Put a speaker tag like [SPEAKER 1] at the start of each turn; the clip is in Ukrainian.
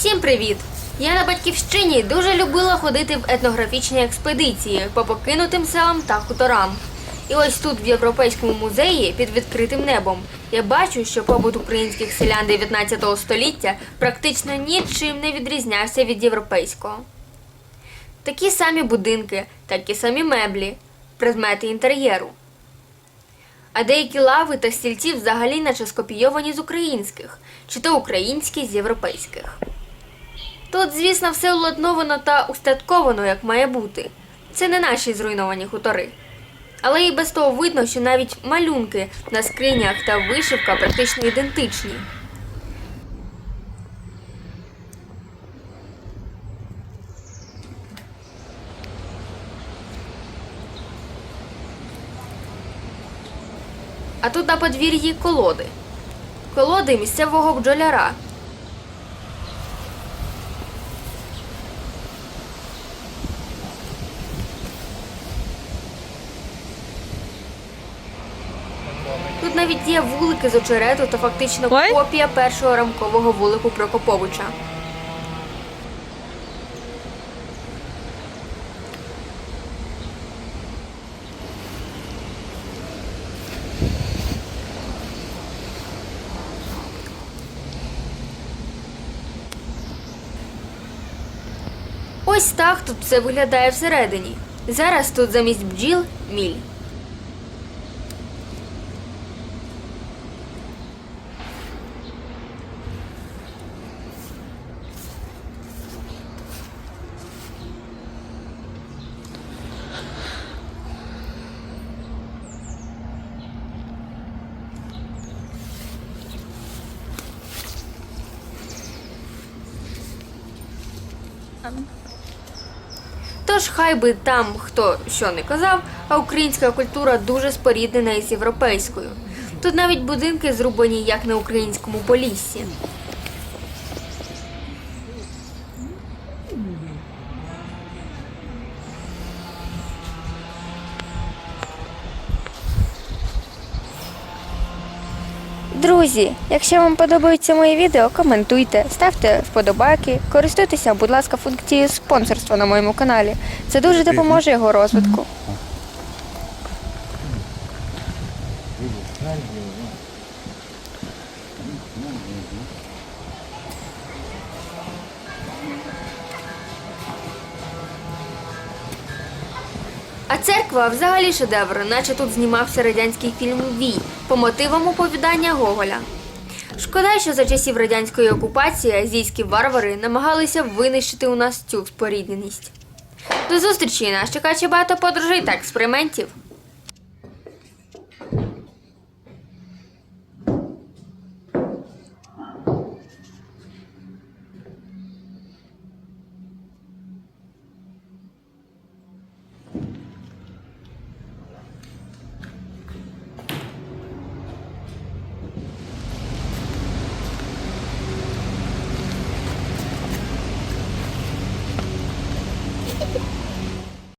[SPEAKER 1] Всім привіт! Я на батьківщині дуже любила ходити в етнографічні експедиції по покинутим селам та хуторам. І ось тут, в Європейському музеї, під відкритим небом, я бачу, що побут українських селян 19 століття практично нічим не відрізнявся від європейського. Такі самі будинки, такі самі меблі, предмети інтер'єру. А деякі лави та стільці взагалі наче скопійовані з українських, чи то українські з європейських. Тут, звісно, все уладновано та устатковано, як має бути. Це не наші зруйновані хутори. Але і без того видно, що навіть малюнки на скринях та вишивка практично ідентичні. А тут на подвір'ї колоди. Колоди місцевого бджоляра. Тут навіть є вулики з очерету та фактично
[SPEAKER 2] Ой.
[SPEAKER 1] копія першого рамкового вулику Прокоповича. Ось так тут все виглядає всередині. Зараз тут замість бджіл міль. Тож хай би там хто що не казав, а українська культура дуже споріднена із європейською. Тут навіть будинки зрубані як на українському поліссі.
[SPEAKER 3] Друзі, якщо вам подобаються мої відео, коментуйте, ставте вподобайки, користуйтеся, будь ласка, функцією спонсорства на моєму каналі. Це дуже допоможе його розвитку.
[SPEAKER 1] А церква взагалі шедевр, наче тут знімався радянський фільм Вій по мотивам оповідання Гоголя. Шкода, що за часів радянської окупації азійські варвари намагалися винищити у нас цю спорідненість. До зустрічі! Нас чекає багато подорожей та експериментів.